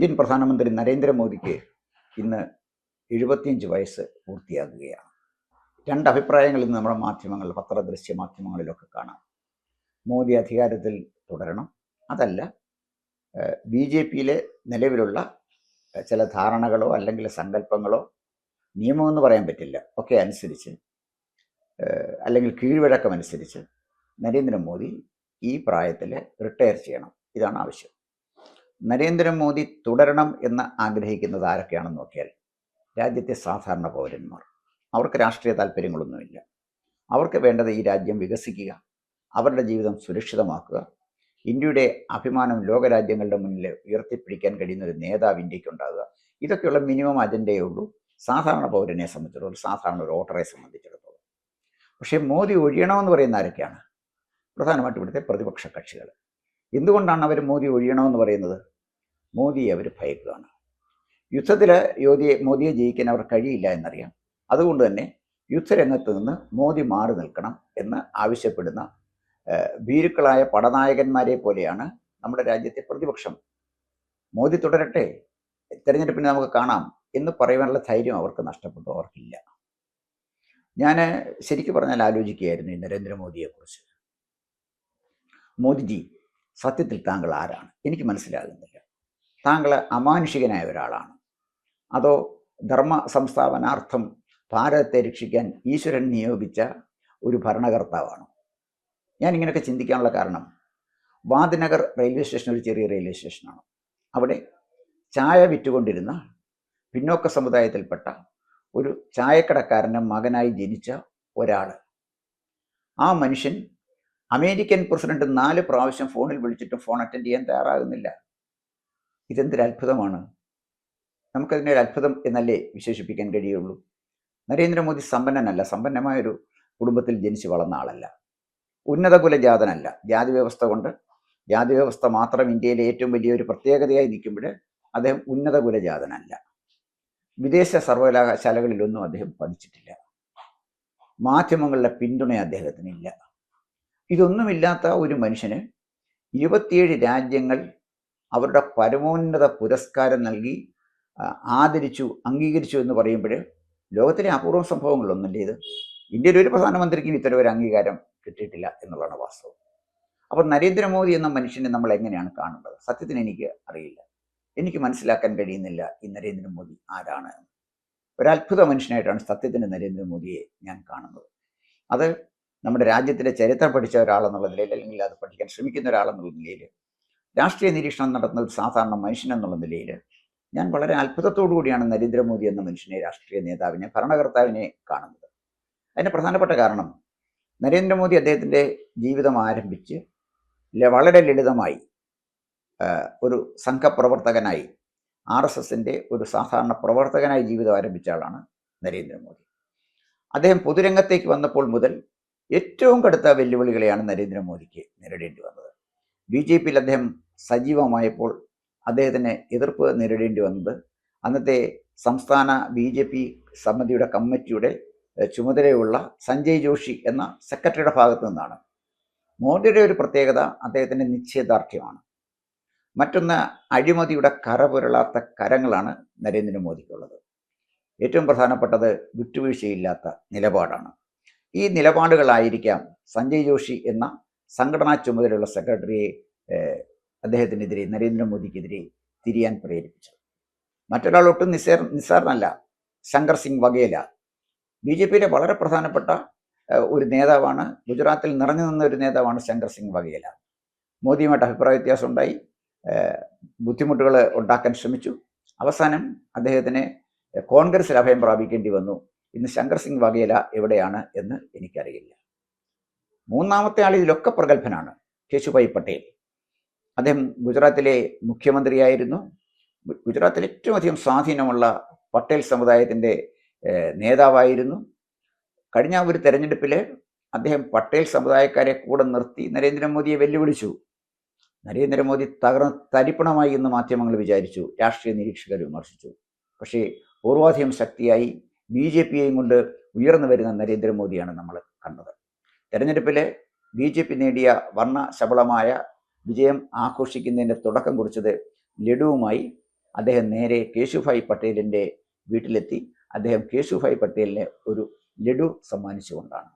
Indian പ്രധാനമന്ത്രി നരേന്ദ്രമോദിക്ക് ഇന്ന് എഴുപത്തിയഞ്ച് വയസ്സ് പൂർത്തിയാകുകയാണ്. രണ്ട് അഭിപ്രായങ്ങൾ ഇന്ന് നമ്മുടെ മാധ്യമങ്ങൾ പത്രദൃശ്യ മാധ്യമങ്ങളിലൊക്കെ കാണാം. മോദി അധികാരത്തിൽ തുടരണം. അതല്ല ബി ജെ പിയിലെ നിലവിലുള്ള ചില ധാരണകളോ അല്ലെങ്കിൽ സങ്കല്പങ്ങളോ നിയമമെന്ന് പറയാൻ പറ്റില്ല. ഒക്കെ അനുസരിച്ച് അല്ലെങ്കിൽ കീഴ്വഴക്കമനുസരിച്ച് നരേന്ദ്രമോദി ഈ പ്രായത്തിൽ റിട്ടയർ ചെയ്യണം. ഇതാണ് ആവശ്യം. നരേന്ദ്രമോദി തുടരണം എന്ന് ആഗ്രഹിക്കുന്നത് ആരൊക്കെയാണെന്ന് നോക്കിയാൽ രാജ്യത്തെ സാധാരണ പൗരന്മാർ. അവർക്ക് രാഷ്ട്രീയ താല്പര്യങ്ങളൊന്നുമില്ല. അവർക്ക് വേണ്ടത് ഈ രാജ്യം വികസിക്കുക അവരുടെ ജീവിതം സുരക്ഷിതമാക്കുക ഇന്ത്യയുടെ അഭിമാനം ലോകരാജ്യങ്ങളുടെ മുന്നിൽ ഉയർത്തിപ്പിടിക്കാൻ കഴിയുന്ന ഒരു നേതാവ് ഇന്ത്യക്കുണ്ടാകുക ഇതൊക്കെയുള്ള മിനിമം അജണ്ടയേ ഉള്ളൂ. സാധാരണ പൗരനെ സംബന്ധിച്ചിടത്തോളം സാധാരണ ഒരു വോട്ടറെ സംബന്ധിച്ചിടത്തോളം. പക്ഷേ മോദി ഒഴിയണമെന്ന് പറയുന്ന ആരൊക്കെയാണ്? പ്രധാനമായിട്ടും ഇവിടുത്തെ പ്രതിപക്ഷ കക്ഷികൾ. എന്തുകൊണ്ടാണ് അവർ മോദി ഒഴിയണമെന്ന് പറയുന്നത്? മോദിയെ അവർ ഭയക്കുകയാണ്. യുദ്ധത്തിൽ യോധിയെ മോദിയെ ജയിക്കാൻ അവർ കഴിയില്ല എന്നറിയാം. അതുകൊണ്ട് തന്നെ യുദ്ധരംഗത്ത് നിന്ന് മോദി മാറി നിൽക്കണം എന്ന് ആവശ്യപ്പെടുന്ന ഭീരുക്കളായ പടനായകന്മാരെ പോലെയാണ് നമ്മുടെ രാജ്യത്തെ പ്രതിപക്ഷം. മോദി തുടരട്ടെ തെരഞ്ഞെടുപ്പിനെ നമുക്ക് കാണാം എന്ന് പറയുവാനുള്ള ധൈര്യം അവർക്ക് നഷ്ടപ്പെട്ടു അവർക്കില്ല. ഞാൻ ശരിക്കും പറഞ്ഞാൽ ആലോചിക്കുകയായിരുന്നു ഈ നരേന്ദ്രമോദിയെക്കുറിച്ച്. മോദിജി സത്യത്തിൽ താങ്കൾ ആരാണ്? എനിക്ക് മനസ്സിലാകുന്നില്ല. താങ്കൾ അമാനുഷികനായ ഒരാളാണ്. അതോ ധർമ്മ സംസ്ഥാപനാർത്ഥം ഭാരതത്തെ രക്ഷിക്കാൻ ഈശ്വരൻ നിയോഗിച്ച ഒരു ഭരണകർത്താവാണ്? ഞാൻ ഇങ്ങനെയൊക്കെ ചിന്തിക്കാനുള്ള കാരണം വാദ്നഗർ റെയിൽവേ സ്റ്റേഷൻ ഒരു ചെറിയ റെയിൽവേ സ്റ്റേഷനാണ്. അവിടെ ചായ വിറ്റുകൊണ്ടിരുന്ന പിന്നോക്ക സമുദായത്തിൽപ്പെട്ട ഒരു ചായക്കടക്കാരന്റെ മകനായി ജനിച്ച ഒരാൾ ആ മനുഷ്യൻ അമേരിക്കൻ പ്രസിഡന്റ് നാല് പ്രാവശ്യം ഫോണിൽ വിളിച്ചിട്ടും ഫോൺ അറ്റൻഡ് ചെയ്യാൻ തയ്യാറാകുന്നില്ല. ഇതെന്തൊരു അത്ഭുതമാണ് നമുക്കതിനെ ഒരു അത്ഭുതം എന്നല്ലേ വിശേഷിപ്പിക്കാൻ കഴിയുള്ളൂ? നരേന്ദ്രമോദി സമ്പന്നനല്ല. സമ്പന്നമായൊരു കുടുംബത്തിൽ ജനിച്ചു വളർന്ന ആളല്ല. ഉന്നത കുലജാതനല്ല ജാതി വ്യവസ്ഥ കൊണ്ട് ജാതി വ്യവസ്ഥ മാത്രം ഇന്ത്യയിലെ ഏറ്റവും വലിയൊരു പ്രത്യേകതയായി നിൽക്കുമ്പോൾ അദ്ദേഹം ഉന്നത കുലജാതനല്ല വിദേശ സർവകലാശാലകളിലൊന്നും അദ്ദേഹം പഠിച്ചിട്ടില്ല. മാധ്യമങ്ങളുടെ പിന്തുണ അദ്ദേഹത്തിനില്ല. ഇതൊന്നുമില്ലാത്ത ഒരു മനുഷ്യന് ഇരുപത്തിയേഴ് രാജ്യങ്ങൾ അവരുടെ പരമോന്നത പുരസ്കാരം നൽകി ആദരിച്ചു അംഗീകരിച്ചു എന്ന് പറയുമ്പോൾ ലോകത്തിലെ അപൂർവ സംഭവങ്ങളൊന്നല്ലേ ഇത്? ഇന്ത്യയിൽ ഒരു പ്രധാനമന്ത്രിക്കും ഇത്തരം ഒരു അംഗീകാരം കിട്ടിയിട്ടില്ല എന്നുള്ളതാണ് വാസ്തവം. അപ്പോൾ നരേന്ദ്രമോദി എന്ന മനുഷ്യനെ നമ്മൾ എങ്ങനെയാണ് കാണുന്നത്? സത്യത്തിന് എനിക്ക് അറിയില്ല. എനിക്ക് മനസ്സിലാക്കാൻ കഴിയുന്നില്ല ഈ നരേന്ദ്രമോദി ആരാണ്. ഒരത്ഭുത മനുഷ്യനായിട്ടാണ് സത്യത്തിന് നരേന്ദ്രമോദിയെ ഞാൻ കാണുന്നത്. അത് നമ്മുടെ രാജ്യത്തിന്റെ ചരിത്രം പഠിച്ച ഒരാളെന്നുള്ള നിലയിൽ അല്ലെങ്കിൽ അത് പഠിക്കാൻ ശ്രമിക്കുന്ന ഒരാളെന്നുള്ള നിലയിൽ രാഷ്ട്രീയ നിരീക്ഷണം നടത്തുന്ന ഒരു സാധാരണ മനുഷ്യൻ എന്നുള്ള നിലയിൽ ഞാൻ വളരെ അത്ഭുതത്തോടു കൂടിയാണ് നരേന്ദ്രമോദി എന്ന മനുഷ്യനെ രാഷ്ട്രീയ നേതാവിനെ ഭരണകർത്താവിനെ കാണുന്നത്. അതിന്റെ പ്രധാനപ്പെട്ട കാരണം നരേന്ദ്രമോദി അദ്ദേഹത്തിന്റെ ജീവിതം ആരംഭിച്ച് വളരെ ലളിതമായി ഒരു സംഘപ്രവർത്തകനായി ആർ എസ് എസിന്റെ ഒരു സാധാരണ പ്രവർത്തകനായി ജീവിതം ആരംഭിച്ച ആളാണ് നരേന്ദ്രമോദി. അദ്ദേഹം പൊതുരംഗത്തേക്ക് വന്നപ്പോൾ മുതൽ ഏറ്റവും കടുത്ത വെല്ലുവിളികളെയാണ് നരേന്ദ്രമോദിക്ക് നേരിടേണ്ടി വന്നത്. ബി ജെ പിയിൽ അദ്ദേഹം സജീവമായപ്പോൾ അദ്ദേഹത്തിന് എതിർപ്പ് നേരിടേണ്ടി വന്നത്. അന്നത്തെ സംസ്ഥാന ബി ജെ പി സമിതിയുടെ കമ്മിറ്റിയുടെ ചുമതലയുള്ള സഞ്ജയ് ജോഷി എന്ന സെക്രട്ടറിയുടെ ഭാഗത്തു നിന്നാണ്. മോദിയുടെ ഒരു പ്രത്യേകത അദ്ദേഹത്തിന്റെ നിശ്ചയദാർഢ്യമാണ്. മറ്റൊന്ന് അഴിമതിയുടെ കരപുരളാത്ത കരങ്ങളാണ് നരേന്ദ്രമോദിക്കുള്ളത്. ഏറ്റവും പ്രധാനപ്പെട്ടത് വിട്ടുവീഴ്ചയില്ലാത്ത നിലപാടാണ്. ഈ നിലപാടുകളായിരിക്കാം സഞ്ജയ് ജോഷി എന്ന സംഘടനാ ചുമതലയുള്ള സെക്രട്ടറിയെ അദ്ദേഹത്തിനെതിരെ നരേന്ദ്രമോദിക്കെതിരെ തിരിയാൻ പ്രേരിപ്പിച്ചത്. മറ്റൊരാൾ ഒട്ടും നിസ്സാരനല്ല ശങ്കർ സിംഗ് വഗേല ബി ജെ പിയിലെ വളരെ പ്രധാനപ്പെട്ട ഒരു നേതാവാണ് ഗുജറാത്തിൽ നിറഞ്ഞു നിന്ന ഒരു നേതാവാണ് ശങ്കർ സിംഗ് വഗേല മോദിയുമായിട്ട് അഭിപ്രായ വ്യത്യാസം ഉണ്ടായി. ബുദ്ധിമുട്ടുകൾ ഉണ്ടാക്കാൻ ശ്രമിച്ചു. അവസാനം അദ്ദേഹത്തിന് കോൺഗ്രസിൽ അഭയം പ്രാപിക്കേണ്ടി വന്നു. ഇന്ന് ശങ്കർ സിംഗ് വഗേല എവിടെയാണ് എന്ന് എനിക്കറിയില്ല. മൂന്നാമത്തെ ആൾ ഇതിലൊക്കെ പ്രഗത്ഭനാണ് കേശുഭായ് പട്ടേൽ. അദ്ദേഹം ഗുജറാത്തിലെ മുഖ്യമന്ത്രിയായിരുന്നു. ഗുജറാത്തിൽ ഏറ്റവും അധികം സ്വാധീനമുള്ള പട്ടേൽ സമുദായത്തിന്റെ നേതാവായിരുന്നു. കഴിഞ്ഞ ഒരു തെരഞ്ഞെടുപ്പിൽ അദ്ദേഹം പട്ടേൽ സമുദായക്കാരെ കൂടെ നിർത്തി നരേന്ദ്രമോദിയെ വെല്ലുവിളിച്ചു. നരേന്ദ്രമോദി തകർന്ന് തരിപ്പണമായി എന്ന് മാധ്യമങ്ങൾ വിചാരിച്ചു. രാഷ്ട്രീയ നിരീക്ഷകർ വിമർശിച്ചു. പക്ഷേ പൂർവാധികം ശക്തിയായി ബി ജെ പിയെയും കൊണ്ട് ഉയർന്നു വരുന്ന നരേന്ദ്രമോദിയാണ് നമ്മൾ കണ്ടത്. തെരഞ്ഞെടുപ്പിൽ ബി ജെ പി നേടിയ വർണ ശബളമായ വിജയം ആഘോഷിക്കുന്നതിന്റെ തുടക്കം കുറിച്ചത് ലഡുവുമായി അദ്ദേഹം നേരെ കേശുഭായ് പട്ടേലിന്റെ വീട്ടിലെത്തി. അദ്ദേഹം കേശുഭായ് പട്ടേലിനെ ഒരു ലഡു സമ്മാനിച്ചുകൊണ്ടാണ്.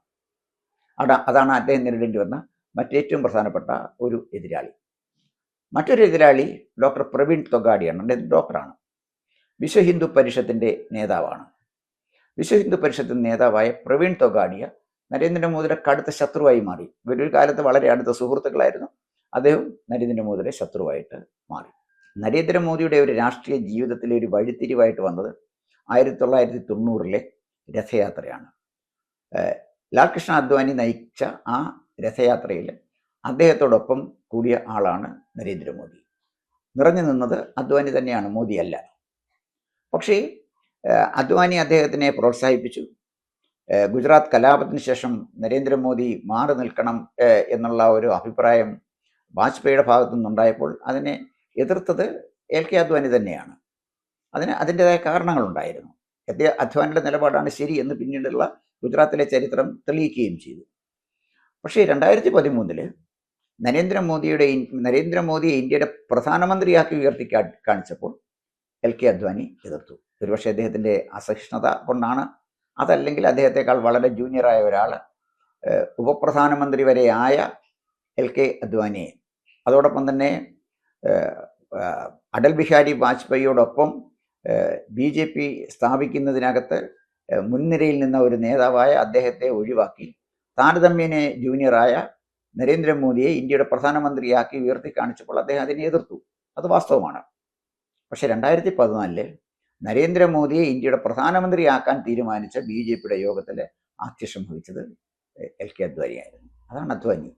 അടാ അതാണ് അദ്ദേഹം നേരിടേണ്ടി വന്ന മറ്റേറ്റവും പ്രധാനപ്പെട്ട ഒരു എതിരാളി. മറ്റൊരു എതിരാളി ഡോക്ടർ പ്രവീൺ തൊഗാഡിയാണ്. അദ്ദേഹം ഡോക്ടറാണ്. വിശ്വ ഹിന്ദു പരിഷത്തിന്റെ നേതാവാണ്. വിശ്വ ഹിന്ദു പരിഷത്തിന്റെ നേതാവായ പ്രവീൺ തൊഗാഡിയ നരേന്ദ്രമോദിയുടെ കടുത്ത ശത്രുവായി മാറി. ഇവരൊരു കാലത്ത് വളരെ അടുത്ത സുഹൃത്തുക്കളായിരുന്നു. അദ്ദേഹം നരേന്ദ്രമോദിയുടെ ശത്രുവായിട്ട് മാറി. നരേന്ദ്രമോദിയുടെ ഒരു രാഷ്ട്രീയ ജീവിതത്തിലെ ഒരു വഴിത്തിരിവായിട്ട് വന്നത് ആയിരത്തി തൊള്ളായിരത്തി തൊണ്ണൂറിലെ രഥയാത്രയാണ്. ലാൽ ലാൽകൃഷ്ണ അദ്വാനി നയിച്ച ആ രഥയാത്രയിൽ അദ്ദേഹത്തോടൊപ്പം കൂടിയ ആളാണ് നരേന്ദ്രമോദി. നിറഞ്ഞു നിന്നത് അദ്വാനി തന്നെയാണ് മോദിയല്ല. പക്ഷേ അദ്വാനി അദ്ദേഹത്തിനെ പ്രോത്സാഹിപ്പിച്ചു. ഗുജറാത്ത് കലാപത്തിന് ശേഷം നരേന്ദ്രമോദി മാറി നിൽക്കണം എന്നുള്ള ഒരു അഭിപ്രായം വാജ്പേയിയുടെ ഭാഗത്തു നിന്നുണ്ടായപ്പോൾ അതിനെ എതിർത്തത് എൽ കെ അദ്വാനി തന്നെയാണ്. അതിന് അതിന്റെതായ കാരണങ്ങളുണ്ടായിരുന്നു. അധ്വാനിയുടെ നിലപാടാണ് ശരി എന്ന് പിന്നീടുള്ള ഗുജറാത്തിലെ ചരിത്രം തെളിയിക്കുകയും ചെയ്തു. പക്ഷേ രണ്ടായിരത്തി പതിമൂന്നിൽ നരേന്ദ്രമോദിയുടെ നരേന്ദ്രമോദിയെ ഇന്ത്യയുടെ പ്രധാനമന്ത്രിയാക്കി ഉയർത്തി കാണിച്ചപ്പോൾ എൽ കെ അദ്വാനി എതിർത്തു. ഒരുപക്ഷെ അദ്ദേഹത്തിന്റെ അസഹിഷ്ണുത കൊണ്ടാണ് അതല്ലെങ്കിൽ അദ്ദേഹത്തെക്കാൾ വളരെ ജൂനിയറായ ഒരാൾ ഉപപ്രധാനമന്ത്രി വരെ ആയ എൽ കെ അദ്വാനിയെ അതോടൊപ്പം തന്നെ അടൽ ബിഹാരി വാജ്പേയിയോടൊപ്പം ബി ജെ പി സ്ഥാപിക്കുന്നതിനകത്ത് മുൻനിരയിൽ നിന്ന ഒരു നേതാവായ അദ്ദേഹത്തെ ഒഴിവാക്കി. താരതമ്യനെ ജൂനിയറായ നരേന്ദ്രമോദിയെ ഇന്ത്യയുടെ പ്രധാനമന്ത്രിയാക്കി ഉയർത്തി കാണിച്ചപ്പോൾ അദ്ദേഹം അതിനെ എതിർത്തു. അത് വാസ്തവമാണ്. പക്ഷേ രണ്ടായിരത്തി പതിനാലിൽ നരേന്ദ്രമോദിയെ ഇന്ത്യയുടെ പ്രധാനമന്ത്രിയാക്കാൻ തീരുമാനിച്ച ബി ജെ പിയുടെ യോഗത്തിൽ ആധ്യക്ഷം വഹിച്ചത് എൽ കെ അദ്വാനിയായിരുന്നു അതാണ് അദ്വാനി.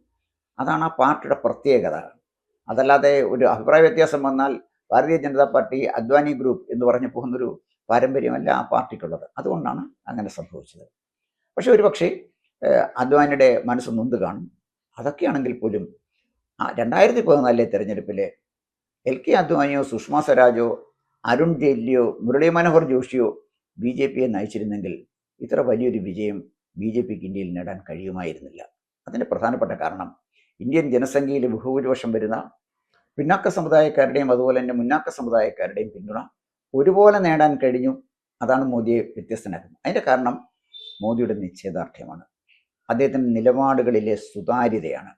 അതാണ് ആ പാർട്ടിയുടെ പ്രത്യേകത. അതല്ലാതെ ഒരു അഭിപ്രായ വ്യത്യാസം വന്നാൽ ഭാരതീയ ജനതാ പാർട്ടി അദ്വാനി ഗ്രൂപ്പ് എന്ന് പറഞ്ഞു പോകുന്നൊരു പാരമ്പര്യമല്ല ആ പാർട്ടിക്കുള്ളത്. അതുകൊണ്ടാണ് അങ്ങനെ സംഭവിച്ചത്. പക്ഷെ ഒരു പക്ഷേ അദ്വാനിയുടെ മനസ്സ് നൊന്ത് കാണും. അതൊക്കെയാണെങ്കിൽ പോലും ആ രണ്ടായിരത്തി പതിനാലിലെ തിരഞ്ഞെടുപ്പിൽ എൽ കെ അദ്വാനിയോ സുഷമ സ്വരാജോ അരുൺ ജെയ്റ്റ്ലിയോ മുരളി മനോഹർ ജോഷിയോ ബി ജെ പിയെ നയിച്ചിരുന്നെങ്കിൽ ഇത്ര വലിയൊരു വിജയം ബി ജെ പിക്ക് ഇന്ത്യയിൽ നേടാൻ കഴിയുമായിരുന്നില്ല. അതിന്റെ പ്രധാനപ്പെട്ട കാരണം ഇന്ത്യൻ ജനസംഖ്യയിൽ ബഹുഭൂരിപക്ഷം വരുന്ന പിന്നാക്ക സമുദായക്കാരുടെയും അതുപോലെ തന്നെ മുന്നാക്ക സമുദായക്കാരുടെയും പിന്തുണ ഒരുപോലെ നേടാൻ കഴിഞ്ഞു. അതാണ് മോദിയെ വ്യത്യസ്തനാക്കുന്നത്. അതിന്റെ കാരണം മോദിയുടെ നിശ്ചയദാർഢ്യമാണ്. അദ്ദേഹത്തിന്റെ നിലപാടുകളിലെ സുതാര്യതയാണ്.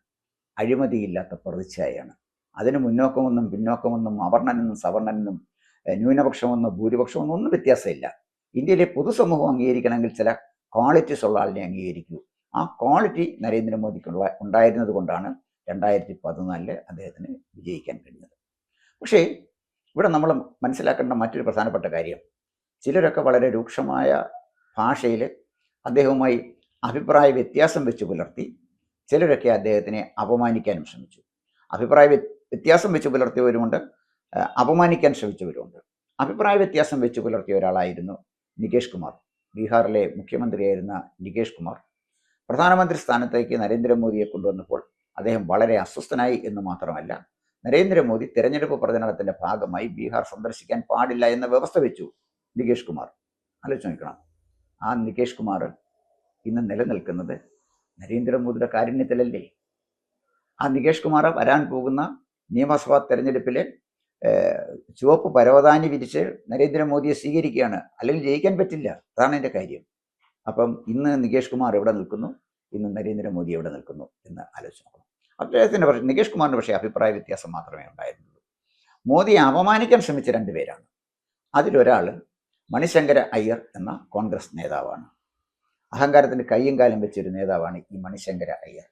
അഴിമതിയില്ലാത്ത പ്രതിച്ഛായയാണ്. അതിന് മുന്നോക്കമെന്നും പിന്നോക്കമെന്നും അവർണനെന്നും സവർണനെന്നും ന്യൂനപക്ഷമെന്നോ ഭൂരിപക്ഷമെന്നോ ഒന്നും വ്യത്യാസമില്ല. ഇന്ത്യയിലെ പൊതുസമൂഹം അംഗീകരിക്കണമെങ്കിൽ ചില ക്വാളിറ്റീസ് ഉള്ള ആളിനെ അംഗീകരിക്കൂ. ആ ക്വാളിറ്റി നരേന്ദ്രമോദിക്കുള്ള ഉണ്ടായിരുന്നത് കൊണ്ടാണ് രണ്ടായിരത്തി പതിനാലിൽ അദ്ദേഹത്തിന് വിജയിക്കാൻ കഴിഞ്ഞത്. പക്ഷേ ഇവിടെ നമ്മൾ മനസ്സിലാക്കേണ്ട മറ്റൊരു പ്രധാനപ്പെട്ട കാര്യം. ചിലരൊക്കെ വളരെ രൂക്ഷമായ ഭാഷയിൽ അദ്ദേഹവുമായി അഭിപ്രായ വ്യത്യാസം വെച്ച് പുലർത്തി ചിലരൊക്കെ അദ്ദേഹത്തിനെ അപമാനിക്കാനും ശ്രമിച്ചു. അഭിപ്രായ വ്യത്യാസം വെച്ച് പുലർത്തിയവരുമുണ്ട്. അപമാനിക്കാൻ ശ്രമിച്ചവരുമുണ്ട് അഭിപ്രായ വ്യത്യാസം വെച്ച് പുലർത്തിയ ഒരാളായിരുന്നു നികേഷ് കുമാർ. ബീഹാറിലെ മുഖ്യമന്ത്രിയായിരുന്ന നികേഷ് കുമാർ. പ്രധാനമന്ത്രി സ്ഥാനത്തേക്ക് നരേന്ദ്രമോദിയെ കൊണ്ടുവന്നപ്പോൾ അദ്ദേഹം വളരെ അസ്വസ്ഥനായി എന്ന് മാത്രമല്ല നരേന്ദ്രമോദി തെരഞ്ഞെടുപ്പ് പ്രചരണത്തിന്റെ ഭാഗമായി ബീഹാർ സന്ദർശിക്കാൻ പാടില്ല എന്ന വ്യവസ്ഥ വെച്ചു നികേഷ് കുമാർ. ആലോചിച്ച് നോക്കണം. ആ നികേഷ് കുമാർ ഇന്ന് നിലനിൽക്കുന്നത് നരേന്ദ്രമോദിയുടെ കാരുണ്യത്തിലല്ലേ? ആ നികേഷ് കുമാർ വരാൻ പോകുന്ന നിയമസഭാ തെരഞ്ഞെടുപ്പിൽ ചുവപ്പ് പരവതാനി വിരിച്ച് നരേന്ദ്രമോദിയെ സ്വീകരിക്കുകയാണ്. അല്ലെങ്കിൽ ജയിക്കാൻ പറ്റില്ല. അതാണ് എന്റെ കാര്യം. അപ്പം ഇന്ന് നികേഷ് കുമാർ എവിടെ നിൽക്കുന്നു? ഇന്ന് നരേന്ദ്രമോദി എവിടെ നിൽക്കുന്നു? എന്ന് ആലോചിച്ച് നോക്കണം. അദ്ദേഹത്തിന്റെ പക്ഷേ നികേഷ് കുമാറിന്റെ പക്ഷേ അഭിപ്രായ വ്യത്യാസം മാത്രമേ ഉണ്ടായിരുന്നുള്ളൂ. മോദിയെ അപമാനിക്കാൻ ശ്രമിച്ച രണ്ടുപേരാണ് അതിലൊരാൾ മണിശങ്കര അയ്യർ എന്ന കോൺഗ്രസ് നേതാവാണ്. അഹങ്കാരത്തിന്റെ കയ്യും കാലം വെച്ചൊരു നേതാവാണ് ഈ മണിശങ്കര അയ്യർ.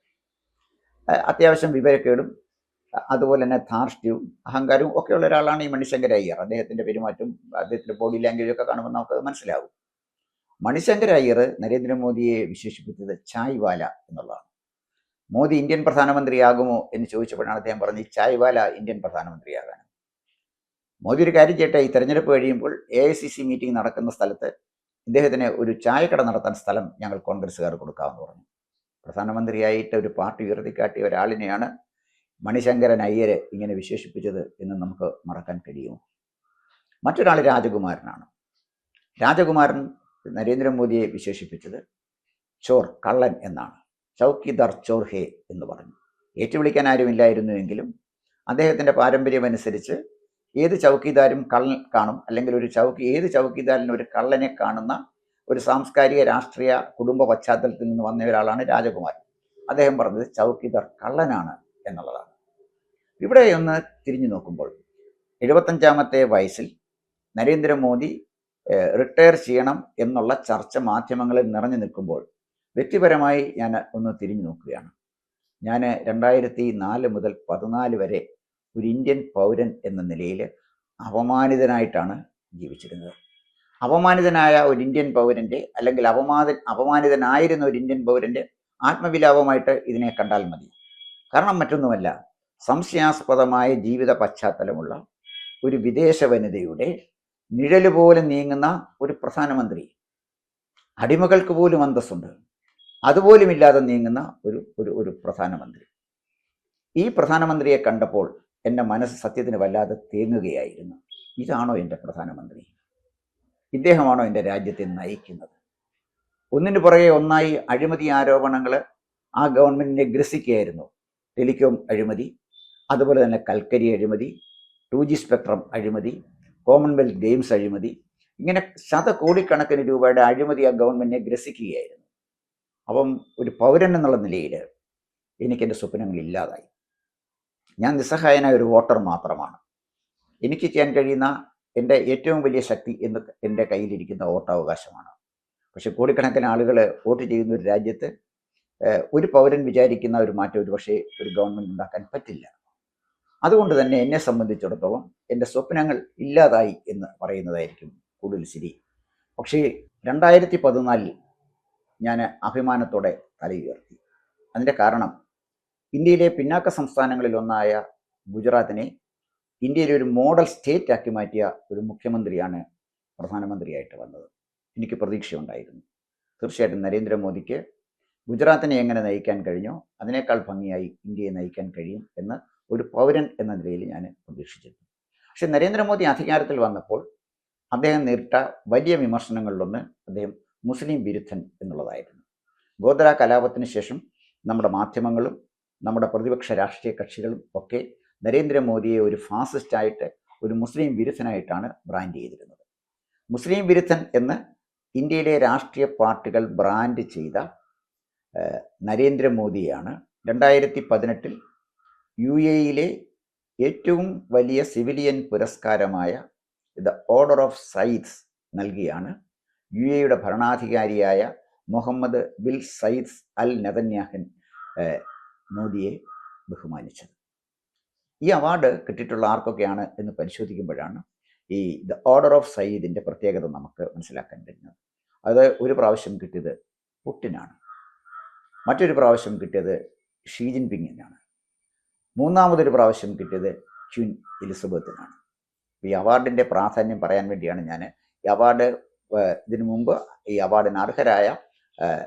അത്യാവശ്യം വിവരക്കേടും അതുപോലെ തന്നെ ധാർഷ്ട്യവും അഹങ്കാരവും ഒക്കെയുള്ള ഒരാളാണ് ഈ മണിശങ്കര അയ്യർ. അദ്ദേഹത്തിന്റെ പെരുമാറ്റം അദ്ദേഹത്തിന്റെ ബോഡി ലാംഗ്വേജ് ഒക്കെ കാണുമ്പോൾ നമുക്ക് മനസ്സിലാവും. മണിശങ്കര അയ്യർ നരേന്ദ്രമോദിയെ വിശേഷിപ്പിച്ചത് ചായ് വാല എന്നുള്ളതാണ്. മോദി ഇന്ത്യൻ പ്രധാനമന്ത്രിയാകുമോ എന്ന് ചോദിച്ചപ്പോഴാണ് അദ്ദേഹം പറഞ്ഞത് ചായ് വാല ഇന്ത്യൻ പ്രധാനമന്ത്രിയാകാൻ. മോദി ഒരു കാര്യം ചെയ്യട്ടെ ഈ തെരഞ്ഞെടുപ്പ് കഴിയുമ്പോൾ A I C C meeting നടക്കുന്ന സ്ഥലത്ത് ഇദ്ദേഹത്തിന് ഒരു ചായക്കട നടത്താൻ സ്ഥലം ഞങ്ങൾ കോൺഗ്രസ്സുകാർ കൊടുക്കാമെന്ന് പറഞ്ഞു. പ്രധാനമന്ത്രിയായിട്ട് ഒരു പാർട്ടി ഉയർത്തിക്കാട്ടിയ ഒരാളിനെയാണ് മണിശങ്കരൻ അയ്യരെ ഇങ്ങനെ വിശേഷിപ്പിച്ചത് എന്ന് നമുക്ക് മറക്കാൻ കഴിയുമോ? മറ്റൊരാൾ രാജകുമാരനാണ്. രാജകുമാരൻ നരേന്ദ്രമോദിയെ വിശേഷിപ്പിച്ചത് ചോർ കള്ളൻ എന്നാണ്. ചൗക്കിദാർ ചോർ ഹേ എന്ന് പറഞ്ഞു. ഏറ്റുവിളിക്കാൻ ആരുമില്ലായിരുന്നുവെങ്കിലും അദ്ദേഹത്തിന്റെ പാരമ്പര്യമനുസരിച്ച് ഏത് ചൗക്കിദാരും കള്ളൻ കാണും. അല്ലെങ്കിൽ ഒരു ചൗക്കി ഏത് ചൗക്കിദാരിനും ഒരു കള്ളനെ കാണുന്ന ഒരു സാംസ്കാരിക രാഷ്ട്രീയ കുടുംബ പശ്ചാത്തലത്തിൽ നിന്ന് വന്ന ഒരാളാണ് രാജകുമാരൻ. അദ്ദേഹം പറഞ്ഞത് ചൗക്കിദാർ കള്ളനാണ്. എന്നുള്ളതാണ്. ഇവിടെ ഒന്ന് തിരിഞ്ഞു നോക്കുമ്പോൾ എഴുപത്തഞ്ചാമത്തെ വയസ്സിൽ നരേന്ദ്രമോദി റിട്ടയർ ചെയ്യണം എന്നുള്ള ചർച്ച മാധ്യമങ്ങളിൽ നിറഞ്ഞു നിൽക്കുമ്പോൾ വ്യക്തിപരമായി ഞാൻ ഒന്ന് തിരിഞ്ഞു നോക്കുകയാണ്. ഞാൻ രണ്ടായിരത്തി നാല് മുതൽ പതിനാല് വരെ ഒരു ഇന്ത്യൻ പൗരൻ എന്ന നിലയിൽ അപമാനിതനായിട്ടാണ് ജീവിച്ചിരുന്നത്. അപമാനിതനായ ഒരു ഇന്ത്യൻ പൗരന്റെ അല്ലെങ്കിൽ അപമാന അപമാനിതനായിരുന്ന ഒരു ഇന്ത്യൻ പൗരന്റെ ആത്മവിലാപമായിട്ട് ഇതിനെ കണ്ടാൽ മതി. കാരണം മറ്റൊന്നുമല്ല സംശയാസ്പദമായ ജീവിത പശ്ചാത്തലമുള്ള ഒരു വിദേശ വനിതയുടെ നിഴൽ പോലെ നീങ്ങുന്ന ഒരു പ്രധാനമന്ത്രി. അടിമകൾക്ക് പോലും അന്തസ്സുണ്ട്. അതുപോലുമില്ലാതെ നീങ്ങുന്ന ഒരു ഒരു ഒരു പ്രധാനമന്ത്രി. ഈ പ്രധാനമന്ത്രിയെ കണ്ടപ്പോൾ എന്റെ മനസ്സ് സത്യത്തിന് വല്ലാതെ തേങ്ങുകയായിരുന്നു. ഇതാണോ എന്റെ പ്രധാനമന്ത്രി? ഇദ്ദേഹമാണോ എന്റെ രാജ്യത്തെ നയിക്കുന്നത്? ഒന്നിനു പുറകെ ഒന്നായി അഴിമതി ആരോപണങ്ങൾ ആ ഗവൺമെന്റിനെ ഗ്രസിക്കുകയായിരുന്നു. ടെലികോം അഴിമതി അതുപോലെ തന്നെ കൽക്കരി അഴിമതി ടു ജി സ്പെക്ട്രം അഴിമതി കോമൺവെൽത്ത് ഗെയിംസ് അഴിമതി ഇങ്ങനെ ശതകോടിക്കണക്കിന് രൂപയുടെ അഴിമതി ആ ഗവൺമെന്റിനെ ഗ്രസിക്കുകയായിരുന്നു. അപ്പം ഒരു പൗരൻ എന്നുള്ള നിലയിൽ എനിക്കെന്റെ സ്വപ്നങ്ങൾ ഇല്ലാതായി. ഞാൻ നിസ്സഹായനായ ഒരു വോട്ടർ മാത്രമാണ്. എനിക്ക് ചെയ്യാൻ കഴിയുന്ന എന്റെ ഏറ്റവും വലിയ ശക്തി എന്ന് എന്റെ കയ്യിലിരിക്കുന്ന വോട്ടവകാശമാണ്. പക്ഷെ കോടിക്കണക്കിന് ആളുകൾ വോട്ട് ചെയ്യുന്ന ഒരു രാജ്യത്ത് ഒരു പൗരൻ വിചാരിക്കുന്ന ഒരു മാറ്റം ഒരു പക്ഷേ ഒരു ഗവൺമെന്റ് ഉണ്ടാക്കാൻ പറ്റില്ല. അതുകൊണ്ട് തന്നെ എന്നെ സംബന്ധിച്ചിടത്തോളം എന്റെ സ്വപ്നങ്ങൾ ഇല്ലാതായി എന്ന് പറയുന്നതായിരിക്കും കൂടുതൽ ശരി. പക്ഷേ രണ്ടായിരത്തി പതിനാലിൽ ഞാൻ അഭിമാനത്തോടെ തലയുയർത്തി അതിന്റെ കാരണം ഇന്ത്യയിലെ പിന്നാക്ക സംസ്ഥാനങ്ങളിൽ ഒന്നായ ഗുജറാത്തിനെ ഇന്ത്യയിലെ ഒരു മോഡൽ സ്റ്റേറ്റ് ആക്കി മാറ്റിയ ഒരു മുഖ്യമന്ത്രിയാണ് പ്രധാനമന്ത്രിയായിട്ട് വന്നത്. എനിക്ക് പ്രതീക്ഷയുണ്ടായിരുന്നു. തീർച്ചയായിട്ടും നരേന്ദ്രമോദിക്ക് ഗുജറാത്തിനെ എങ്ങനെ നയിക്കാൻ കഴിഞ്ഞോ അതിനേക്കാൾ ഭംഗിയായി ഇന്ത്യയെ നയിക്കാൻ കഴിയും എന്ന് ഒരു പൗരൻ എന്ന നിലയിൽ ഞാൻ പ്രതീക്ഷിച്ചിരുന്നു. പക്ഷെ നരേന്ദ്രമോദി അധികാരത്തിൽ വന്നപ്പോൾ അദ്ദേഹം നേരിട്ട വലിയ വിമർശനങ്ങളിലൊന്ന് അദ്ദേഹം മുസ്ലിം വിരുദ്ധൻ എന്നുള്ളതായിരുന്നു. ഗോദ്ര കലാപത്തിന് ശേഷം നമ്മുടെ മാധ്യമങ്ങളും നമ്മുടെ പ്രതിപക്ഷ രാഷ്ട്രീയ കക്ഷികളും ഒക്കെ നരേന്ദ്രമോദിയെ ഒരു ഫാസിസ്റ്റായിട്ട് ഒരു മുസ്ലിം വിരുദ്ധനായിട്ടാണ് ബ്രാൻഡ് ചെയ്തിരുന്നത്. മുസ്ലിം വിരുദ്ധൻ എന്ന് ഇന്ത്യയിലെ രാഷ്ട്രീയ പാർട്ടികൾ ബ്രാൻഡ് ചെയ്ത നരേന്ദ്രമോദിയാണ്. രണ്ടായിരത്തി പതിനെട്ടിൽ യു എയിലെ ഏറ്റവും വലിയ സിവിലിയൻ പുരസ്കാരമായ ദ ഓർഡർ ഓഫ് സയ്യിദ്സ് നൽകിയാണ്. യു എയുടെ ഭരണാധികാരിയായ മുഹമ്മദ് ബിൽ സയ്യിദ്സ് അൽ നെതന്യാഹൻ മോദിയെ ബഹുമാനിച്ചത്. ഈ അവാർഡ് കിട്ടിയിട്ടുള്ള ആർക്കൊക്കെയാണ് എന്ന് പരിശോധിക്കുമ്പോഴാണ് ഈ ദ ഓർഡർ ഓഫ് സയ്യിദിന്റെ പ്രത്യേകത നമുക്ക് മനസ്സിലാക്കാൻ കഴിഞ്ഞത് അത് ഒരു പ്രാവശ്യം കിട്ടിയത് പുട്ടിനാണ്. മറ്റൊരു പ്രാവശ്യം കിട്ടിയത് ഷീ ജിൻപിങ്ങിനാണ്. മൂന്നാമതൊരു പ്രാവശ്യം കിട്ടിയത് ക്യുൻ എലിസബത്തിനാണ്. ഈ അവാർഡിന്റെ പ്രാധാന്യം പറയാൻ വേണ്ടിയാണ് ഞാൻ ഈ അവാർഡ് ഇതിനു മുമ്പ് ഈ അവാർഡിന് അർഹരായ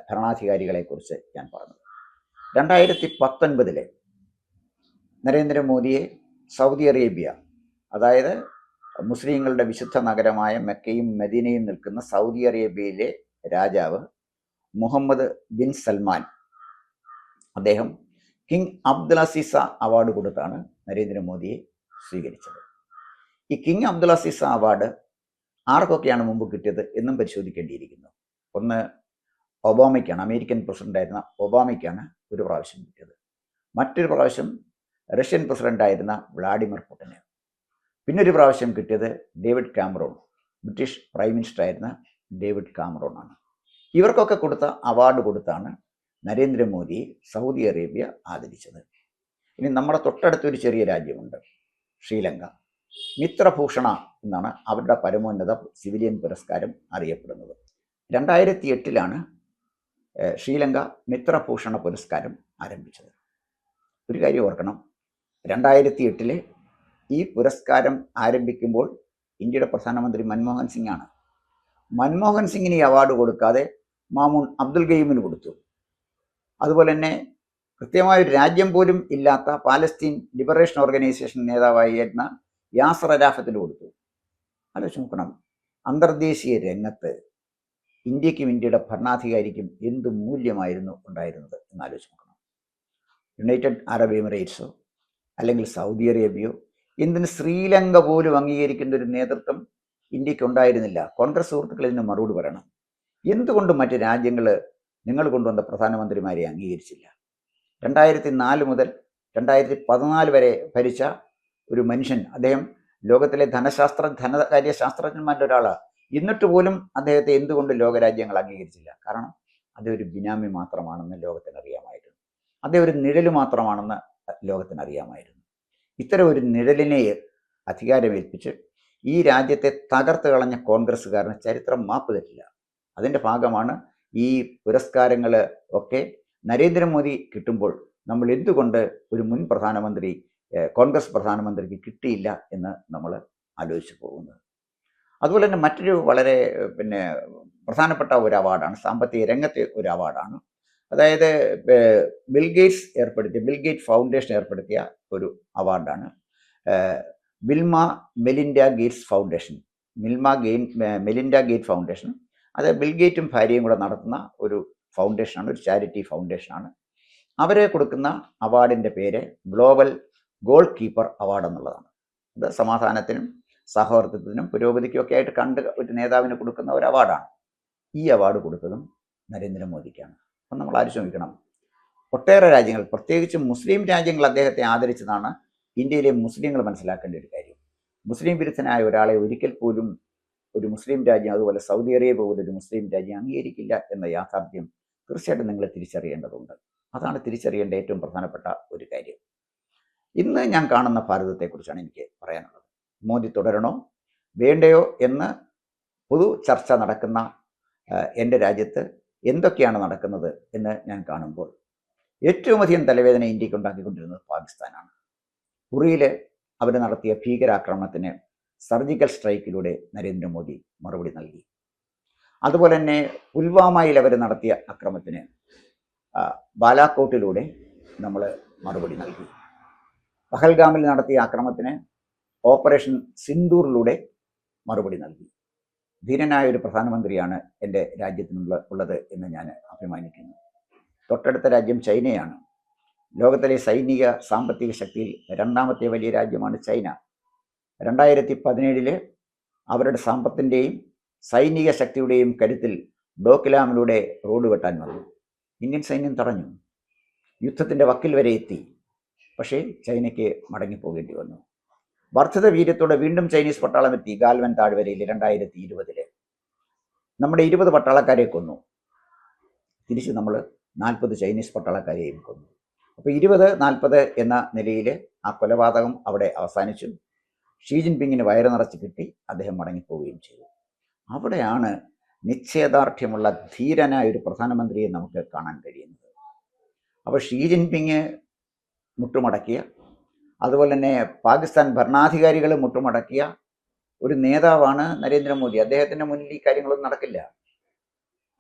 ഭരണാധികാരികളെക്കുറിച്ച് ഞാൻ പറഞ്ഞത് രണ്ടായിരത്തി പത്തൊൻപതിലെ നരേന്ദ്രമോദിയെ സൗദി അറേബ്യ അതായത് മുസ്ലിങ്ങളുടെ വിശുദ്ധ നഗരമായ മെക്കയും മദീനയും നിൽക്കുന്ന സൗദി അറേബ്യയിലെ രാജാവ് മുഹമ്മദ് ബിൻ സൽമാൻ അദ്ദേഹം കിങ് അബ്ദുൽ അസീസ അവാർഡ് കൊടുത്താണ് നരേന്ദ്രമോദിയെ സ്വീകരിച്ചത്. ഈ കിങ് അബ്ദുൽ അസീസ അവാർഡ് ആർക്കൊക്കെയാണ് മുമ്പ് കിട്ടിയത് എന്നും പരിശോധിക്കേണ്ടിയിരിക്കുന്നു. ഒന്ന് ഒബാമയ്ക്കാണ് അമേരിക്കൻ പ്രസിഡന്റായിരുന്ന ഒബാമയ്ക്കാണ് ഒരു പ്രാവശ്യം കിട്ടിയത്. മറ്റൊരു പ്രാവശ്യം റഷ്യൻ പ്രസിഡന്റായിരുന്ന വ്ളാഡിമിർ പുടിന്. പിന്നെ ഒരു പ്രാവശ്യം കിട്ടിയത് David Cameron British prime minister ആയിരുന്ന ഡേവിഡ് കാമറോൺ ആണ്. ഇവർക്കൊക്കെ കൊടുത്ത അവാർഡ് കൊടുത്താണ് നരേന്ദ്രമോദിയെ സൗദി അറേബ്യ ആദരിച്ചത്. ഇനി നമ്മുടെ തൊട്ടടുത്തൊരു ചെറിയ രാജ്യമുണ്ട് ശ്രീലങ്ക. മിത്രഭൂഷണ എന്നാണ് അവരുടെ പരമോന്നത സിവിലിയൻ പുരസ്കാരം അറിയപ്പെടുന്നത്. രണ്ടായിരത്തി എട്ടിലാണ് ശ്രീലങ്ക മിത്രഭൂഷണ പുരസ്കാരം ആരംഭിച്ചത്. ഒരു കാര്യം ഓർക്കണം രണ്ടായിരത്തി എട്ടിലെ ഈ പുരസ്കാരം ആരംഭിക്കുമ്പോൾ ഇന്ത്യയുടെ പ്രധാനമന്ത്രി മൻമോഹൻ സിംഗ് ആണ് മൻമോഹൻ സിംഗിന് ഈ അവാർഡ് കൊടുക്കാതെ മാമൂൺ അബ്ദുൽ ഗെയിമിന് കൊടുത്തു. അതുപോലെ തന്നെ കൃത്യമായ ഒരു രാജ്യം പോലും ഇല്ലാത്ത പാലസ്തീൻ ലിബറേഷൻ ഓർഗനൈസേഷൻ നേതാവായിരുന്ന യാസർ അരാഫത്തിന് കൊടുത്തു. ആലോചിച്ച് നോക്കണം. അന്തർദേശീയ രംഗത്ത് ഇന്ത്യക്കും ഇന്ത്യയുടെ ഭരണാധികാരിക്കും എന്ത് മൂല്യമായിരുന്നു ഉണ്ടായിരുന്നത് എന്ന് ആലോചിച്ച് നോക്കണം. യുണൈറ്റഡ് അറബ് എമിറേറ്റ്സോ അല്ലെങ്കിൽ സൗദി അറേബ്യയോ എന്തിന് ശ്രീലങ്ക പോലും അംഗീകരിക്കുന്ന ഒരു നേതൃത്വം ഇന്ത്യയ്ക്ക് ഉണ്ടായിരുന്നില്ല. കോൺഗ്രസ് സുഹൃത്തുക്കൾ ഇതിന് മറുപടി പറയണം. എന്തുകൊണ്ട് മറ്റ് രാജ്യങ്ങൾ നിങ്ങൾ കൊണ്ടുവന്ന പ്രധാനമന്ത്രിമാരെ അംഗീകരിച്ചില്ല. രണ്ടായിരത്തി നാല് മുതൽ രണ്ടായിരത്തി പതിനാല് വരെ ഭരിച്ച ഒരു മനുഷ്യൻ അദ്ദേഹം ലോകത്തിലെ ധനശാസ്ത്ര ധനകാര്യ ശാസ്ത്രജ്ഞന്മാരുടെ ഒരാളാണ് എന്നിട്ട് പോലും അദ്ദേഹത്തെ എന്തുകൊണ്ട് ലോകരാജ്യങ്ങൾ അംഗീകരിച്ചില്ല? കാരണം അതൊരു ബിനാമി മാത്രമാണെന്ന് ലോകത്തിന് അറിയാമായിരുന്നു അദ്ദേഹം ഒരു നിഴൽ മാത്രമാണെന്ന് ലോകത്തിന് അറിയാമായിരുന്നു ഇത്തരം ഒരു നിഴലിനെ അധികാരമേൽപ്പിച്ച് ഈ രാജ്യത്തെ തകർത്ത് കളഞ്ഞ കോൺഗ്രസ്സുകാരന് ചരിത്രം മാപ്പ് തരില്ല. അതിന്റെ ഭാഗമാണ് ഈ പുരസ്കാരങ്ങൾ ഒക്കെ നരേന്ദ്രമോദി കിട്ടുമ്പോൾ നമ്മൾ എന്തുകൊണ്ട് ഒരു മുൻ പ്രധാനമന്ത്രി കോൺഗ്രസ് പ്രധാനമന്ത്രിക്ക് കിട്ടിയില്ല എന്ന് നമ്മൾ ആലോചിച്ച് പോകുന്നത്? അതുപോലെ തന്നെ മറ്റൊരു വളരെ പിന്നെ പ്രധാനപ്പെട്ട ഒരു അവാർഡാണ് സാമ്പത്തിക രംഗത്തെ ഒരു അവാർഡാണ്. അതായത് ബിൽഗേറ്റ്സ് ബിൽ ഗേറ്റ്സ് ഏർപ്പെടുത്തിയ ബിൽഗേറ്റ് ഫൗണ്ടേഷൻ ഏർപ്പെടുത്തിയ ഒരു അവാർഡാണ്. ബിൽമ മെലിൻഡ ഗേറ്റ്സ് ഫൗണ്ടേഷൻ മിൽമ ഗെയിൻ മെലിൻഡ ഗേറ്റ് ഫൗണ്ടേഷൻ അത് ബിൽഗേറ്റും ഭാര്യയും കൂടെ നടത്തുന്ന ഒരു ഫൗണ്ടേഷനാണ് ഒരു ചാരിറ്റി ഫൗണ്ടേഷനാണ്. അവരെ കൊടുക്കുന്ന അവാർഡിന്റെ പേര് ഗ്ലോബൽ ഗോൾ കീപ്പർ അവാർഡ് എന്നുള്ളതാണ്. ഇത് സമാധാനത്തിനും സഹവർത്തിത്വത്തിനും പുരോഗതിക്കും ഒക്കെ ആയിട്ട് കണ്ട് ഒരു നേതാവിന് കൊടുക്കുന്ന ഒരു അവാർഡാണ്. ഈ അവാർഡ് കൊടുത്തതും നരേന്ദ്രമോദിക്കാണ്. അപ്പം നമ്മൾ ആലോചിക്കണം ഒട്ടേറെ രാജ്യങ്ങൾ പ്രത്യേകിച്ച് മുസ്ലിം രാജ്യങ്ങൾ അദ്ദേഹത്തെ ആദരിച്ചതാണ് ഇന്ത്യയിലെ മുസ്ലിങ്ങൾ മനസ്സിലാക്കേണ്ട ഒരു കാര്യം. മുസ്ലിം വിരുദ്ധനായ ഒരാളെ ഒരിക്കൽ പോലും ഒരു മുസ്ലിം രാജ്യം അതുപോലെ സൗദി അറേബ്യ പോലെ ഒരു മുസ്ലിം രാജ്യം അംഗീകരിക്കില്ല എന്ന യാഥാർത്ഥ്യം തീർച്ചയായിട്ടും നിങ്ങൾ തിരിച്ചറിയേണ്ടതുണ്ട്. അതാണ് തിരിച്ചറിയേണ്ട ഏറ്റവും പ്രധാനപ്പെട്ട ഒരു കാര്യം. ഇന്ന് ഞാൻ കാണുന്ന ഭാരതത്തെക്കുറിച്ചാണ് എനിക്ക് പറയാനുള്ളത്. മോദി തുടരണോ വേണ്ടയോ എന്ന് പൊതു ചർച്ച നടക്കുന്ന എന്റെ രാജ്യത്ത് എന്തൊക്കെയാണ് നടക്കുന്നത് എന്ന് ഞാൻ കാണുമ്പോൾ ഏറ്റവും അധികം തലവേദന ഇന്ത്യയ്ക്ക് ഉണ്ടാക്കിക്കൊണ്ടിരുന്നത് പാകിസ്ഥാനാണ്. ഉറിയിൽ അവർ നടത്തിയ ഭീകരാക്രമണത്തിന് സർജിക്കൽ സ്ട്രൈക്കിലൂടെ നരേന്ദ്രമോദി മറുപടി നൽകി. അതുപോലെ തന്നെ പുൽവാമയിൽ അവർ നടത്തിയ അക്രമത്തിന് ബാലാക്കോട്ടിലൂടെ നമ്മൾ മറുപടി നൽകി. പഹൽഗാമിൽ നടത്തിയ ആക്രമണത്തിന് ഓപ്പറേഷൻ സിന്ദൂറിലൂടെ മറുപടി നൽകി. ധീരനായ ഒരു പ്രധാനമന്ത്രിയാണ് എന്റെ രാജ്യത്തിനുള്ള ഉള്ളത് എന്ന് ഞാൻ അഭിമാനിക്കുന്നു. തൊട്ടടുത്ത രാജ്യം ചൈനയാണ്. ലോകത്തിലെ സൈനിക സാമ്പത്തിക ശക്തിയിൽ രണ്ടാമത്തെ വലിയ രാജ്യമാണ് ചൈന. രണ്ടായിരത്തി പതിനേഴിൽ അവരുടെ സമ്പത്തിന്റെയും സൈനിക ശക്തിയുടെയും കരുത്തിൽ ഡോക്ലാമിലൂടെ റോഡ് വെട്ടാൻ വന്നു. ഇന്ത്യൻ സൈന്യം തടഞ്ഞു. യുദ്ധത്തിന്റെ വക്കിൽ വരെ എത്തി. പക്ഷേ ചൈനയ്ക്ക് മടങ്ങിപ്പോകേണ്ടി വന്നു. വർദ്ധിത വീര്യത്തോടെ വീണ്ടും ചൈനീസ് പട്ടാളം എത്തി ഗാൽവൻ താഴ്വരയിൽ രണ്ടായിരത്തി ഇരുപതിൽ നമ്മുടെ ഇരുപത് പട്ടാളക്കാരെ കൊന്നു. തിരിച്ച് നമ്മൾ നാൽപ്പത് ചൈനീസ് പട്ടാളക്കാരെയും കൊന്നു. അപ്പോൾ ഇരുപത് നാൽപ്പത് എന്ന നിലയിൽ ആ കൊലപാതകം അവിടെ അവസാനിച്ചു. ഷീ ജിൻപിങ്ങിന് വയറ് നിറച്ച് കിട്ടി അദ്ദേഹം മടങ്ങിപ്പോവുകയും ചെയ്തു. അവിടെയാണ് നിശ്ചയദാർഢ്യമുള്ള ധീരനായ ഒരു പ്രധാനമന്ത്രിയെ നമുക്ക് കാണാൻ കഴിയുന്നത്. അപ്പോൾ ഷീ ജിൻപിങ് മുട്ടുമടക്കിയ അതുപോലെ തന്നെ പാകിസ്ഥാൻ ഭരണാധികാരികൾ മുട്ടുമടക്കിയ ഒരു നേതാവാണ് നരേന്ദ്രമോദി. അദ്ദേഹത്തിന്റെ മുന്നിൽ ഈ കാര്യങ്ങളൊന്നും നടക്കില്ല.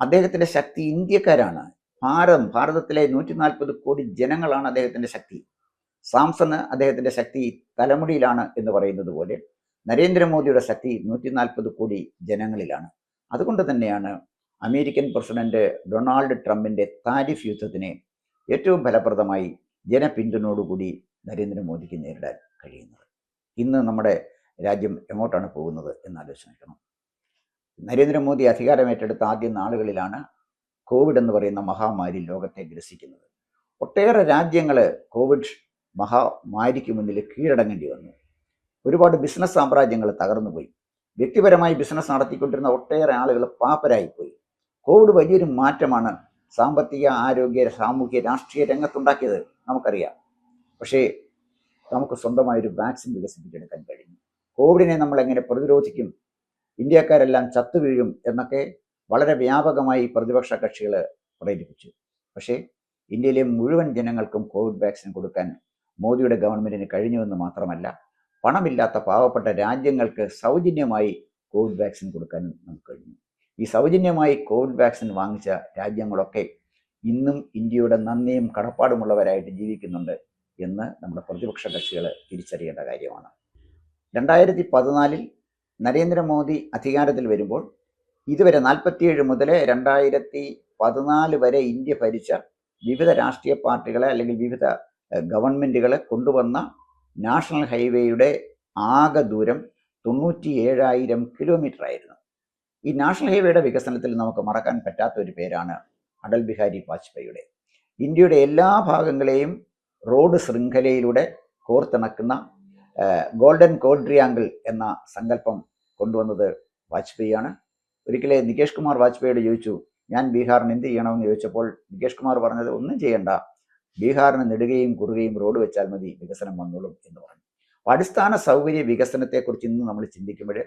അദ്ദേഹത്തിന്റെ ശക്തി ഇന്ത്യക്കാരാണ്. ഭാരതം ഭാരതത്തിലെ നൂറ്റി നാൽപ്പത് കോടി ജനങ്ങളാണ് അദ്ദേഹത്തിന്റെ ശക്തി. സാംസണ് അദ്ദേഹത്തിന്റെ ശക്തി തലമുടിയിലാണ് എന്ന് പറയുന്നത് പോലെ നരേന്ദ്രമോദിയുടെ ശക്തി നൂറ്റി നാൽപ്പത് കോടി ജനങ്ങളിലാണ്. അതുകൊണ്ട് തന്നെയാണ് അമേരിക്കൻ പ്രസിഡന്റ് ഡൊണാൾഡ് ട്രംപിന്റെ താരിഫ് യുദ്ധത്തിനെ ഏറ്റവും ഫലപ്രദമായി ജനപിന്തുണയോടുകൂടി നരേന്ദ്രമോദിക്ക് നേരിടാൻ കഴിയുന്നത്. ഇന്ന് നമ്മുടെ രാജ്യം എങ്ങോട്ടാണ് പോകുന്നത് എന്നാലോചിക്കണം നരേന്ദ്രമോദി അധികാരമേറ്റെടുത്ത ആദ്യ നാളുകളിലാണ് കോവിഡ് എന്ന് പറയുന്ന മഹാമാരി ലോകത്തെ ഗ്രസിക്കുന്നത്. ഒട്ടേറെ രാജ്യങ്ങൾ കോവിഡ് മഹാമാരിക്ക് മുന്നിൽ കീഴടങ്ങേണ്ടി വന്നു. ഒരുപാട് ബിസിനസ് സാമ്രാജ്യങ്ങൾ തകർന്നുപോയി. വ്യക്തിപരമായി ബിസിനസ് നടത്തിക്കൊണ്ടിരുന്ന ഒട്ടേറെ ആളുകൾ പാപ്പരായിപ്പോയി. കോവിഡ് വലിയൊരു മാറ്റമാണ് സാമ്പത്തിക ആരോഗ്യ സാമൂഹ്യ രാഷ്ട്രീയ രംഗത്തുണ്ടാക്കിയത് നമുക്കറിയാം. പക്ഷേ നമുക്ക് സ്വന്തമായൊരു വാക്സിൻ വികസിപ്പിച്ചെടുക്കാൻ കഴിഞ്ഞു. കോവിഡിനെ നമ്മൾ എങ്ങനെ പ്രതിരോധിക്കും? ഇന്ത്യക്കാരെല്ലാം ചത്തുവീഴും എന്നൊക്കെ വളരെ വ്യാപകമായി പ്രതിപക്ഷ കക്ഷികൾ പ്രേരിപ്പിച്ചു. പക്ഷേ ഇന്ത്യയിലെ മുഴുവൻ ജനങ്ങൾക്കും കോവിഡ് വാക്സിൻ കൊടുക്കാൻ മോദിയുടെ ഗവൺമെന്റിന് കഴിഞ്ഞുവെന്ന് മാത്രമല്ല പണമില്ലാത്ത പാവപ്പെട്ട രാജ്യങ്ങൾക്ക് സൗജന്യമായി കോവിഡ് വാക്സിൻ കൊടുക്കാനും നമുക്ക് കഴിഞ്ഞു. ഈ സൗജന്യമായി കോവിഡ് വാക്സിൻ വാങ്ങിച്ച രാജ്യങ്ങളൊക്കെ ഇന്നും ഇന്ത്യയുടെ നന്ദിയും കടപ്പാടുമുള്ളവരായിട്ട് ജീവിക്കുന്നുണ്ട് എന്ന് നമ്മുടെ പ്രതിപക്ഷ കക്ഷികൾ തിരിച്ചറിയേണ്ട കാര്യമാണ്. രണ്ടായിരത്തി പതിനാലിൽ നരേന്ദ്രമോദി അധികാരത്തിൽ വരുമ്പോൾ ഇതുവരെ നാൽപ്പത്തിയേഴ് മുതൽ രണ്ടായിരത്തി പതിനാല് വരെ ഇന്ത്യ ഭരിച്ച വിവിധ രാഷ്ട്രീയ പാർട്ടികളെ അല്ലെങ്കിൽ വിവിധ ഗവൺമെന്റുകളെ കൊണ്ടുവന്ന നാഷണൽ ഹൈവേയുടെ ആകെ ദൂരം തൊണ്ണൂറ്റി ഏഴായിരം കിലോമീറ്റർ ആയിരുന്നു ഈ നാഷണൽ ഹൈവേയുടെ വികസനത്തിൽ നമുക്ക് മറക്കാൻ പറ്റാത്ത ഒരു പേരാണ് അടൽ ബിഹാരി വാജ്പേയിയുടെ. ഇന്ത്യയുടെ എല്ലാ ഭാഗങ്ങളെയും റോഡ് ശൃംഖലയിലൂടെ കോർത്തിണക്കുന്ന ഗോൾഡൻ കോഡ്രിയാങ്കിൾ എന്ന സങ്കല്പം കൊണ്ടുവന്നത് വാജ്പേയിയാണ്. ഒരിക്കലെ നികേഷ് കുമാർ വാജ്പേയിയോട് ചോദിച്ചു ഞാൻ ബീഹാറിന് എന്ത് ചെയ്യണമെന്ന് ചോദിച്ചപ്പോൾ നികേഷ് കുമാർ പറഞ്ഞത് ഒന്നും ചെയ്യണ്ട. ബീഹാറിന് നെടുകയും കുറുകയും റോഡ് വെച്ചാൽ മതി വികസനം വന്നോളും എന്ന് പറഞ്ഞു. അപ്പോൾ അടിസ്ഥാന സൗകര്യ വികസനത്തെക്കുറിച്ച് ഇന്ന് നമ്മൾ ചിന്തിക്കുമ്പോൾ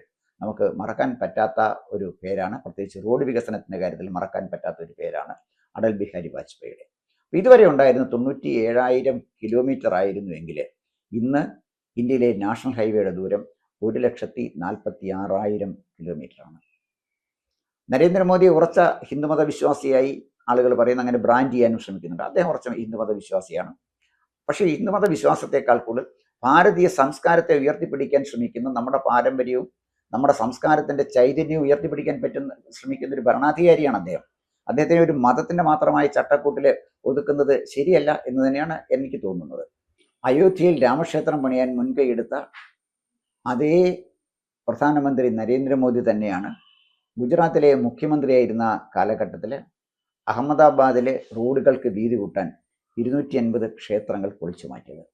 നമുക്ക് മറക്കാൻ പറ്റാത്ത ഒരു പേരാണ് പ്രത്യേകിച്ച് റോഡ് വികസനത്തിന്റെ കാര്യത്തിൽ മറക്കാൻ പറ്റാത്ത ഒരു പേരാണ് അടൽ ബിഹാരി വാജ്പേയിയുടെ. ഇതുവരെ ഉണ്ടായിരുന്ന തൊണ്ണൂറ്റി ഏഴായിരം കിലോമീറ്റർ ആയിരുന്നുവെങ്കിൽ ഇന്ന് ഇന്ത്യയിലെ നാഷണൽ ഹൈവേയുടെ ദൂരം ഒരു ലക്ഷത്തി നാൽപ്പത്തി ആറായിരം കിലോമീറ്ററാണ് നരേന്ദ്രമോദി ഉറച്ച ഹിന്ദുമത വിശ്വാസിയായി ആളുകൾ പറയുന്ന അങ്ങനെ ബ്രാൻഡ് ചെയ്യാനും ശ്രമിക്കുന്നുണ്ട്. അദ്ദേഹം കുറച്ച് ഹിന്ദുമത വിശ്വാസിയാണ് പക്ഷേ ഹിന്ദുമത വിശ്വാസത്തെക്കാൾ കൂടുതൽ ഭാരതീയ സംസ്കാരത്തെ ഉയർത്തിപ്പിടിക്കാൻ ശ്രമിക്കുന്ന നമ്മുടെ പാരമ്പര്യവും നമ്മുടെ സംസ്കാരത്തിന്റെ ചൈതന്യവും ഉയർത്തിപ്പിടിക്കാൻ പറ്റുന്ന ശ്രമിക്കുന്ന ഒരു ഭരണാധികാരിയാണ് അദ്ദേഹം. അദ്ദേഹത്തിന് ഒരു മതത്തിന്റെ മാത്രമായി ചട്ടക്കൂട്ടിൽ ഒതുക്കുന്നത് ശരിയല്ല എന്ന് തന്നെയാണ് എനിക്ക് തോന്നുന്നത്. അയോധ്യയിൽ രാമക്ഷേത്രം പണിയാൻ മുൻകൈയെടുത്ത അതേ പ്രധാനമന്ത്രി നരേന്ദ്രമോദി തന്നെയാണ് ഗുജറാത്തിലെ മുഖ്യമന്ത്രിയായിരുന്ന കാലഘട്ടത്തിൽ അഹമ്മദാബാദിലെ റോഡുകൾക്ക് വീതി കൂട്ടാൻ ഇരുന്നൂറ്റി അൻപത് ക്ഷേത്രങ്ങൾ പൊളിച്ചു മാറ്റിയത്.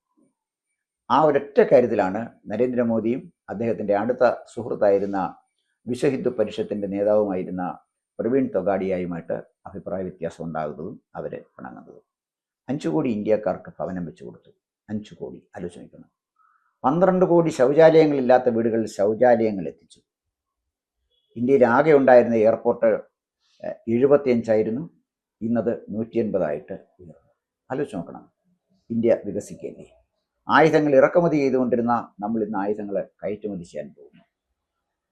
ആ ഒരൊറ്റ കാര്യത്തിലാണ് നരേന്ദ്രമോദിയും അദ്ദേഹത്തിന്റെ അടുത്ത സുഹൃത്തായിരുന്ന വിശ്വഹിന്ദു പരിഷത്തിന്റെ നേതാവുമായിരുന്ന പ്രവീൺ തൊഗാഡിയായുമായിട്ട് അഭിപ്രായ വ്യത്യാസം ഉണ്ടാകുന്നതും അവർ പിണങ്ങുന്നതും. അഞ്ചു കോടി ഇന്ത്യക്കാർക്ക് ഭവനം വെച്ചു കൊടുത്തു. അഞ്ചു കോടി ആലോചിക്കണം. പന്ത്രണ്ട് കോടി ശൗചാലയങ്ങളില്ലാത്ത വീടുകളിൽ ശൗചാലയങ്ങൾ എത്തിച്ചു. ഇന്ത്യയിൽ ആകെ ഉണ്ടായിരുന്ന എയർപോർട്ട് എഴുപത്തിയഞ്ചായിരുന്നു. ഇന്നത് നൂറ്റി എൺപതായിട്ട് ഉയർന്നു. ആലോചിച്ച് നോക്കണം. ഇന്ത്യ വികസിക്കല്ലേ? ആയുധങ്ങൾ ഇറക്കുമതി ചെയ്തുകൊണ്ടിരുന്ന നമ്മൾ ഇന്ന് ആയുധങ്ങൾ കയറ്റുമതി ചെയ്യാൻ പോകുന്നു.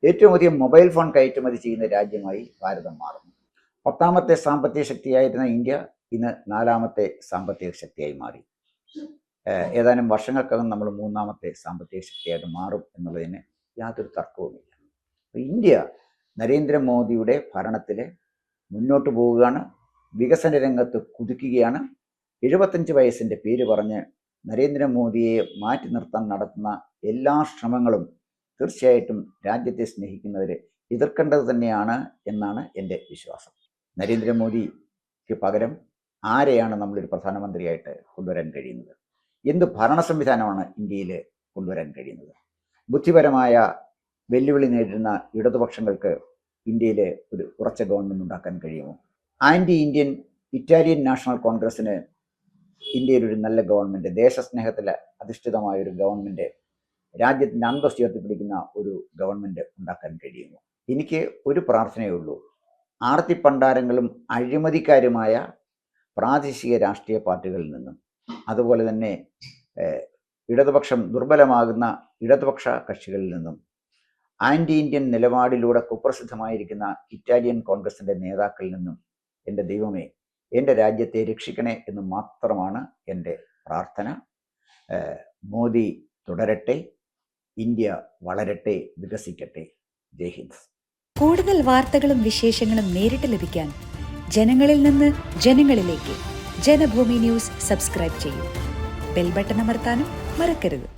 ഏറ്റവും അധികം മൊബൈൽ ഫോൺ കയറ്റുമതി ചെയ്യുന്ന രാജ്യമായി ഭാരതം മാറുന്നു. പത്താമത്തെ സാമ്പത്തിക ശക്തിയായിരുന്ന ഇന്ത്യ ഇന്ന് നാലാമത്തെ സാമ്പത്തിക ശക്തിയായി മാറി. ഏതാനും വർഷങ്ങൾക്കകം നമ്മൾ മൂന്നാമത്തെ സാമ്പത്തിക ശക്തിയായിട്ട് മാറും എന്നുള്ളതിന് യാതൊരു തർക്കവുമില്ല. ഇന്ത്യ നരേന്ദ്രമോദിയുടെ ഭരണത്തിൽ മുന്നോട്ട് പോവുകയാണ്. വികസന രംഗത്ത് കുതിക്കുകയാണ്. എഴുപത്തഞ്ച് വയസ്സിന്റെ പേര് പറഞ്ഞ് നരേന്ദ്രമോദിയെ മാറ്റി നിർത്താൻ നടത്തുന്ന എല്ലാ ശ്രമങ്ങളും തീർച്ചയായിട്ടും രാജ്യത്തെ സ്നേഹിക്കുന്നവരെ എതിർക്കേണ്ടത് തന്നെയാണ് എന്നാണ് എന്റെ വിശ്വാസം. നരേന്ദ്രമോദിക്ക് പകരം ആരെയാണ് നമ്മളൊരു പ്രധാനമന്ത്രിയായിട്ട് കൊണ്ടുവരാൻ കഴിയുന്നത്? എന്ത് ഭരണ സംവിധാനമാണ് ഇന്ത്യയിൽ കൊണ്ടുവരാൻ കഴിയുന്നത്? ബുദ്ധിപരമായ വെല്ലുവിളി നേരിടുന്ന ഇടതുപക്ഷങ്ങൾക്ക് ഇന്ത്യയിൽ ഒരു ഉറച്ച ഗവൺമെന്റ് ഉണ്ടാക്കാൻ കഴിയുമോ? ആന്റി ഇന്ത്യൻ ഇറ്റാലിയൻ നാഷണൽ കോൺഗ്രസ്സിന് ഇന്ത്യയിൽ ഒരു നല്ല ഗവൺമെന്റ് ദേശസ്നേഹത്തിൽ അധിഷ്ഠിതമായ ഒരു ഗവൺമെന്റ് രാജ്യത്തിന്റെ അന്തസ് ഉയർത്തിപ്പിടിക്കുന്ന ഒരു ഗവൺമെന്റ് ഉണ്ടാക്കാൻ കഴിയുന്നു എനിക്ക് ഒരു പ്രാർത്ഥനയേ ഉള്ളൂ. ആർത്തിപ്പണ്ടാരങ്ങളും അഴിമതിക്കാരുമായ പ്രാദേശിക രാഷ്ട്രീയ പാർട്ടികളിൽ നിന്നും അതുപോലെ തന്നെ ഇടതുപക്ഷം ദുർബലമാകുന്ന ഇടതുപക്ഷ കക്ഷികളിൽ നിന്നും ആന്റി ഇന്ത്യൻ നിലപാടിലൂടെ കുപ്രസിദ്ധമായിരിക്കുന്ന ഇറ്റാലിയൻ കോൺഗ്രസിന്റെ നേതാക്കളിൽ നിന്നും എന്റെ ദൈവമേ എന്റെ രാജ്യത്തെ രക്ഷിക്കണേ എന്ന് മാത്രമാണ് എന്റെ പ്രാർത്ഥന. മോദി തുടരട്ടെ ഇന്ത്യ വളരട്ടെ വികസിക്കട്ടെ. ജയ് ഹിന്ദ്. കൂടുതൽ വാർത്തകളും വിശേഷങ്ങളും നേരിട്ട് ലഭിക്കാൻ ജനങ്ങളിൽ നിന്ന് ജനങ്ങളിലേക്ക് ജനഭൂമി ന്യൂസ് സബ്സ്ക്രൈബ് ചെയ്യൂ. ബെൽബട്ടൺ അമർത്താനും മറക്കരുത്.